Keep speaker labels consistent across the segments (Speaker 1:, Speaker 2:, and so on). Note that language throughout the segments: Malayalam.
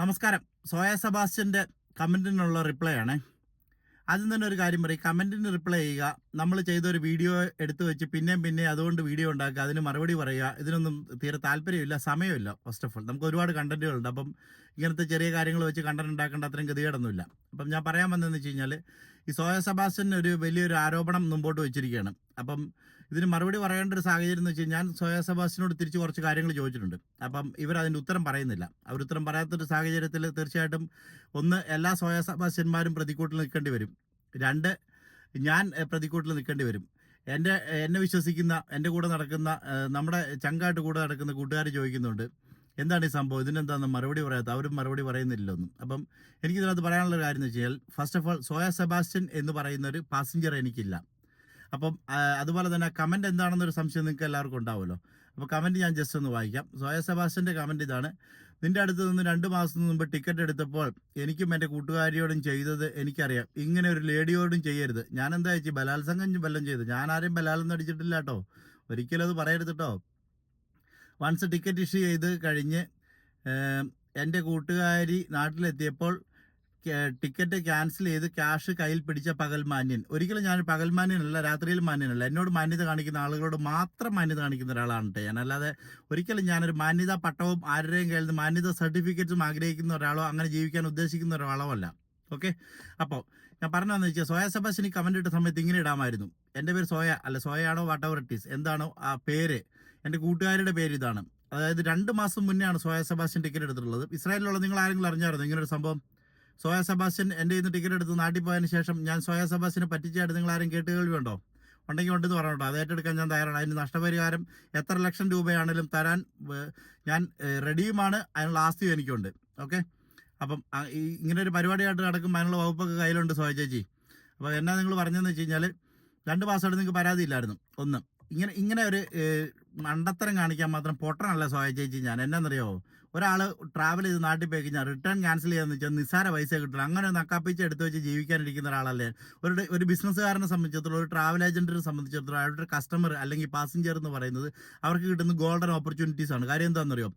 Speaker 1: നമസ്കാരം. സോയ സെബാസ്റ്റ്യന്റെ കമന്റിനുള്ള റിപ്ലൈ ആണ്. ആദ്യം തന്നെ ഒരു കാര്യം പറയും. കമന്റിന് റിപ്ലൈ ചെയ്യുക. നമ്മൾ ചെയ്തൊരു വീഡിയോ എടുത്തു വെച്ച് പിന്നെയും പിന്നെ അതുകൊണ്ട് വീഡിയോ ഉണ്ടാക്കുക. അതിന് മറുപടി പറയുക. ഇതിനൊന്നും തീരെ താല്പര്യമില്ല സമയമില്ല ഫസ്റ്റ് ഓഫ് ഓൾ നമുക്ക് ഒരുപാട് കണ്ടന്റുകളുണ്ട് അപ്പം ഇങ്ങനത്തെ ചെറിയ കാര്യങ്ങൾ വെച്ച് കണ്ടന്റ് ഉണ്ടാക്കേണ്ട അത്രയും ഗതികേടൊന്നുമില്ല. അപ്പം ഞാൻ പറയാൻ വന്നതെന്ന് വെച്ച് കഴിഞ്ഞാൽ ഈ സോയ സെബാസ്റ്റ്യൻ ഒരു വലിയൊരു ആരോപണം മുമ്പോട്ട് വെച്ചിരിക്കുകയാണ്. അപ്പം ഇതിന് മറുപടി പറയേണ്ട ഒരു സാഹചര്യം എന്ന് വെച്ച് കഴിഞ്ഞാൽ സോയ സെബാസ്റ്റ്യനോട് തിരിച്ച് കുറച്ച് കാര്യങ്ങൾ ചോദിച്ചിട്ടുണ്ട്. അപ്പം ഇവർ അതിന്റെ ഉത്തരം പറയുന്നില്ല. അവർ ഉത്തരം പറയാത്തൊരു സാഹചര്യത്തിൽ തീർച്ചയായിട്ടും ഒന്ന് എല്ലാ സോയ സെബാസ്റ്റ്യന്മാരും പ്രതിക്കൂട്ടിൽ നിൽക്കേണ്ടി വരും. രണ്ട് ഞാൻ പ്രതിക്കൂട്ടിൽ നിൽക്കേണ്ടി വരും. എന്റെ എന്നെ വിശ്വസിക്കുന്ന എന്റെ കൂടെ നടക്കുന്ന നമ്മുടെ ചങ്കായിട്ട് കൂടെ നടക്കുന്ന കൂട്ടുകാർ ചോദിക്കുന്നുണ്ട് എന്താണ് ഈ സംഭവം? ഇതിനെന്താന്ന് മറുപടി പറയാത്ത അവരും മറുപടി പറയുന്നില്ല ഒന്നും അപ്പം എനിക്കിതിനകത്ത് പറയാനുള്ള കാര്യം എന്ന് വെച്ച് കഴിഞ്ഞാൽ first of all Soya Sebastian എന്ന് പറയുന്ന ഒരു പാസഞ്ചർ എനിക്കില്ല. അപ്പം അതുപോലെ തന്നെ കമന്റ് എന്താണെന്നൊരു സംശയം നിങ്ങൾക്ക് എല്ലാവർക്കും ഉണ്ടാവുമല്ലോ. അപ്പോൾ കമന്റ് ഞാൻ ജസ്റ്റ് ഒന്ന് വായിക്കാം. സോയ സെബാസ്റ്റ്യന്റെ കമന്റ് ഇതാണ്. നിന്റെ അടുത്ത് നിന്ന് രണ്ട് മാസം മുമ്പ് ടിക്കറ്റ് എടുത്തപ്പോൾ എനിക്കും എന്റെ കൂട്ടുകാരിയോടും ചെയ്തത് എനിക്കറിയാം. ഇങ്ങനെ ഒരു ലേഡിയോടും ചെയ്യരുത്. ഞാൻ എന്താ ചേച്ചി ബലാത്സംഗം വല്ലതും ചെയ്തു ഞാൻ ആരെയും ബലാലൊന്നും അടിച്ചിട്ടില്ല കേട്ടോ. ഒരിക്കലും അത് പറയരുത് കേട്ടോ. വൺസ് ടിക്കറ്റ് ഇഷ്യൂ ചെയ്ത് കഴിഞ്ഞ് എന്റെ കൂട്ടുകാരി നാട്ടിലെത്തിയപ്പോൾ ടിക്കറ്റ് ക്യാൻസൽ ചെയ്ത് ക്യാഷ് കയ്യിൽ പിടിച്ച പകൽ മാന്യൻ. ഒരിക്കലും ഞാൻ പകൽ മാന്യനല്ല രാത്രിയിൽ മാന്യനല്ല. എന്നോട് മാന്യത കാണിക്കുന്ന ആളുകളോട് മാത്രം മാന്യത കാണിക്കുന്ന ഒരാളാണ് കേട്ടോ ഞാൻ. അല്ലാതെ ഒരിക്കലും ഞാനൊരു മാന്യതാ പട്ടവും ആരുടെയും കയ്യിൽ നിന്ന് മാന്യത സർട്ടിഫിക്കറ്റ്സും ആഗ്രഹിക്കുന്ന ഒരാളോ അങ്ങനെ ജീവിക്കാൻ ഉദ്ദേശിക്കുന്ന ഒരാളോ അല്ല. ഓക്കെ? അപ്പോൾ ഞാൻ പറഞ്ഞതെന്ന് വെച്ചാൽ സോയ സെബാസ്റ്റിനി കമന്റ് ഇട്ട സമയത്ത് ഇങ്ങനെ ഇടാമായിരുന്നു. എന്റെ പേര് സോയ. അല്ല സോയാണോ വാട്ട് എവർ എന്താണോ ആ പേര്? എന്റെ കൂട്ടുകാരുടെ പേര് ഇതാണ്. അതായത് രണ്ട് മാസം മുന്നെയാണ് സോയ സെബാസ്റ്റ്യൻ ടിക്കറ്റ് എടുത്തിട്ടുള്ളത്. ഇസ്രായേലിലുള്ള നിങ്ങൾ ആരെങ്കിലും അറിഞ്ഞായിരുന്നു ഇങ്ങനൊരു സംഭവം? സോയ സെബാസ്റ്റ്യൻ എന്റെ ഇന്ന് ടിക്കറ്റ് എടുത്ത് നാട്ടിൽ പോയതിന് ശേഷം ഞാൻ സോയാ സെബാസ്റ്റ്യനെ പറ്റിച്ചായിട്ട് നിങ്ങൾ ആരും കേട്ട് കേൾവിയുണ്ടോ? ഉണ്ടെങ്കിൽ ഉണ്ടെന്ന് പറഞ്ഞോട്ടോ അത് ഏറ്റെടുക്കാൻ ഞാൻ തയ്യാറാണ്. അതിന് നഷ്ടപരിഹാരം എത്ര ലക്ഷം രൂപയാണെങ്കിലും തരാൻ ഞാൻ റെഡിയുമാണ്. അതിനുള്ള ആസ്തിയും എനിക്കുണ്ട്. ഓക്കെ? അപ്പം ഇങ്ങനെ ഒരു പരിപാടിയായിട്ട് നടക്കുമ്പോൾ അതിനുള്ള വകുപ്പൊക്കെ കയ്യിലുണ്ട് സോയ ചേച്ചി. അപ്പോൾ എന്നാ നിങ്ങൾ പറഞ്ഞതെന്ന് വെച്ച് കഴിഞ്ഞാൽ രണ്ട് മാസമായിട്ട് നിങ്ങൾക്ക് പരാതിയില്ലായിരുന്നു ഒന്ന് ഇങ്ങനെ ഇങ്ങനെ ഒരു മണ്ടത്തരം കാണിക്കാൻ മാത്രം പൊട്ടനല്ല സോയ ചേച്ചി ഞാൻ. എന്നാന്നറിയോ? ഒരാൾ ട്രാവൽ ചെയ്ത് നാട്ടിൽ പോയി കഴിഞ്ഞാൽ റിട്ടേൺ ക്യാൻസൽ ചെയ്യാന്ന് വെച്ചാൽ നിസ്സാര പൈസ കിട്ടില്ല അങ്ങനെ നക്കാപ്പിച്ച് എടുത്ത് വെച്ച് ജീവിക്കാനിരിക്കുന്ന ഒരാളല്ലേ ഒരു ഒരു ബിസിനസ്സുകാരനെ സംബന്ധിച്ചിടത്തോളം ഒരു ട്രാവൽ ഏജന്റിനെ സംബന്ധിച്ചിടത്തോളം അവരുടെ കസ്റ്റമർ അല്ലെങ്കിൽ പാസഞ്ചർ എന്ന് പറയുന്നത് അവർക്ക് കിട്ടുന്ന ഗോൾഡൻ ഓപ്പർച്യൂണിറ്റീസ് ആണ്. കാര്യം എന്താണെന്നറിയോ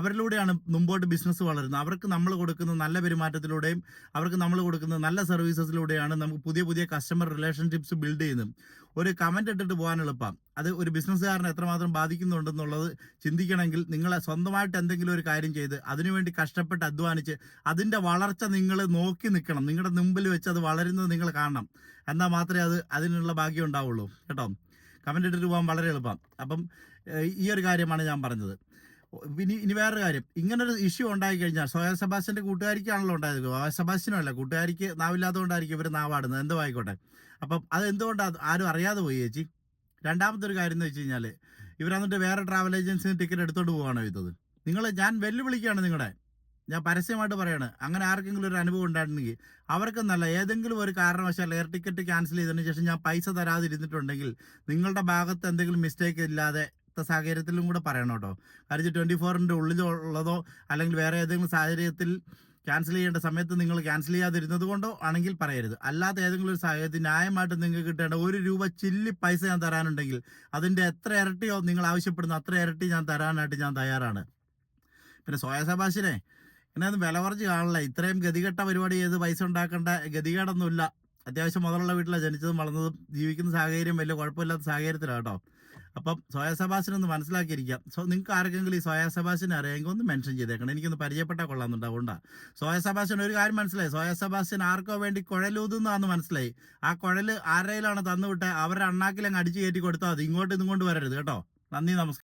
Speaker 1: അവരിലൂടെയാണ് മുമ്പോട്ട് ബിസിനസ് വളരുന്നത്. അവർക്ക് നമ്മൾ കൊടുക്കുന്ന നല്ല പെരുമാറ്റത്തിലൂടെയും അവർക്ക് നമ്മൾ കൊടുക്കുന്ന നല്ല സർവീസസിലൂടെയാണ് നമുക്ക് പുതിയ പുതിയ കസ്റ്റമർ റിലേഷൻഷിപ്സ് ബിൽഡ് ചെയ്യുന്നത്. ഒരു കമന്റ് ഇട്ടിട്ട് പോകാൻ എളുപ്പം. അത് ഒരു ബിസിനസ്സുകാരനെ എത്രമാത്രം ബാധിക്കുന്നുണ്ടെന്നുള്ളത് ചിന്തിക്കണമെങ്കിൽ നിങ്ങൾ സ്വന്തമായിട്ട് എന്തെങ്കിലും ഒരു കാര്യം ചെയ്ത് അതിനുവേണ്ടി കഷ്ടപ്പെട്ട് അധ്വാനിച്ച് അതിന്റെ വളർച്ച നിങ്ങൾ നോക്കി നിൽക്കണം. നിങ്ങളുടെ മുമ്പിൽ വെച്ച് അത് വളരുന്നത് നിങ്ങൾ കാണണം. എന്നാൽ മാത്രമേ അത് അതിനുള്ള ഭാഗ്യം ഉണ്ടാവുള്ളൂ. കേട്ടോ? കമന്റ് ഇട്ടിട്ട് പോകാൻ വളരെ എളുപ്പം. അപ്പം ഈ ഒരു കാര്യമാണ് ഞാൻ പറഞ്ഞത്. ഇനി ഇനി വേറൊരു കാര്യം. ഇങ്ങനൊരു ഇഷ്യൂ ഉണ്ടായി കഴിഞ്ഞാൽ സോയ സെബാസ്റ്റ്യന്റെ കൂട്ടുകാരിക്കാണല്ലോ ഉണ്ടായത്. സെബാസ്റ്റ്യനും അല്ല കൂട്ടുകാരിക്ക് നാവില്ലാത്തതുകൊണ്ടായിരിക്കും ഇവർ നാവാടുന്നത്. എന്തോ ആയിക്കോട്ടെ അപ്പം അത് എന്തുകൊണ്ടാണ് ആരും അറിയാതെ പോയി ചേച്ചി? രണ്ടാമത്തെ ഒരു കാര്യം എന്ന് വെച്ച് കഴിഞ്ഞാൽ ഇവരന്നിട്ട് വേറെ ട്രാവൽ ഏജൻസിന് ടിക്കറ്റ് എടുത്തോണ്ട് പോവാണോ ചെയ്തത്. നിങ്ങൾ ഞാൻ വെല്ലുവിളിക്കുകയാണ് നിങ്ങളുടെ ഞാൻ പരസ്യമായിട്ട് പറയാണ് അങ്ങനെ ആർക്കെങ്കിലും ഒരു അനുഭവം ഉണ്ടായിട്ടുണ്ടെങ്കിൽ അവർക്കെന്നല്ല ഏതെങ്കിലും ഒരു കാരണവശാൽ എയർ ടിക്കറ്റ് ക്യാൻസൽ ചെയ്തതിന് ശേഷം ഞാൻ പൈസ തരാതിരുന്നിട്ടുണ്ടെങ്കിൽ നിങ്ങളുടെ ഭാഗത്ത് എന്തെങ്കിലും മിസ്റ്റേക്ക് ഇല്ലാതെ ത്തെ സാഹചര്യത്തിലും കൂടെ പറയണം കേട്ടോ. കാര്യം ട്വന്റി ഫോറിന്റെ ഉള്ളിലുള്ളതോ അല്ലെങ്കിൽ വേറെ ഏതെങ്കിലും സാഹചര്യത്തിൽ ക്യാൻസൽ ചെയ്യേണ്ട സമയത്ത് നിങ്ങൾ ക്യാൻസൽ ചെയ്യാതിരുന്നത് കൊണ്ടോ ആണെങ്കിൽ പറയരുത്. അല്ലാത്ത ഏതെങ്കിലും ഒരു സാഹചര്യത്തിൽ ന്യായമായിട്ട് നിങ്ങൾക്ക് കിട്ടേണ്ട ഒരു രൂപ ചില്ലി പൈസ ഞാൻ തരാനുണ്ടെങ്കിൽ അതിന്റെ എത്ര ഇരട്ടിയോ നിങ്ങൾ ആവശ്യപ്പെടുന്ന അത്ര ഇരട്ടി ഞാൻ തരാനായിട്ട് ഞാൻ തയ്യാറാണ്. പിന്നെ സോയ സബാഷിനെ അത് വില കുറച്ച് കാണില്ല? ഇത്രയും ഗതികെട്ട പരിപാടി ചെയ്ത് പൈസ ഉണ്ടാക്കേണ്ട ഗതികേടൊന്നുമില്ല. അത്യാവശ്യം മുതലുള്ള വീട്ടിലാണ് ജനിച്ചതും വളർന്നതും ജീവിക്കുന്ന സാഹചര്യം വലിയ കുഴപ്പമില്ലാത്ത സാഹചര്യത്തിലാണ് കേട്ടോ. അപ്പം സോയ സബാസിനെ ഒന്ന് മനസ്സിലാക്കിയിരിക്കാം. സോ നിങ്ങൾക്ക് ആർക്കെങ്കിലും ഈ സോയ സബാസിനെ അറിയാമെങ്കിൽ ഒന്ന് മെൻഷൻ ചെയ്തേക്കണം. എനിക്കൊന്ന് പരിചയപ്പെട്ടാൽ കൊള്ളാമെന്നുണ്ട്. അതുകൊണ്ടാണ് സോയ സബാസിന് ഒരു കാര്യം മനസ്സിലായി. സോയ സബാസിന് ആർക്കോ വേണ്ടി കുഴലൂതുന്നാന്ന് മനസ്സിലായി. ആ കുഴൽ ആരുടെയിലാണ് തന്നുവിട്ട് അവരുടെ അണ്ണാക്കിലങ്ങ് അടിച്ചു കയറ്റി കൊടുത്താൽ അത് ഇങ്ങോട്ട് ഇതും കൊണ്ട് വരരുത്. കേട്ടോ? നന്ദി നമസ്കാരം.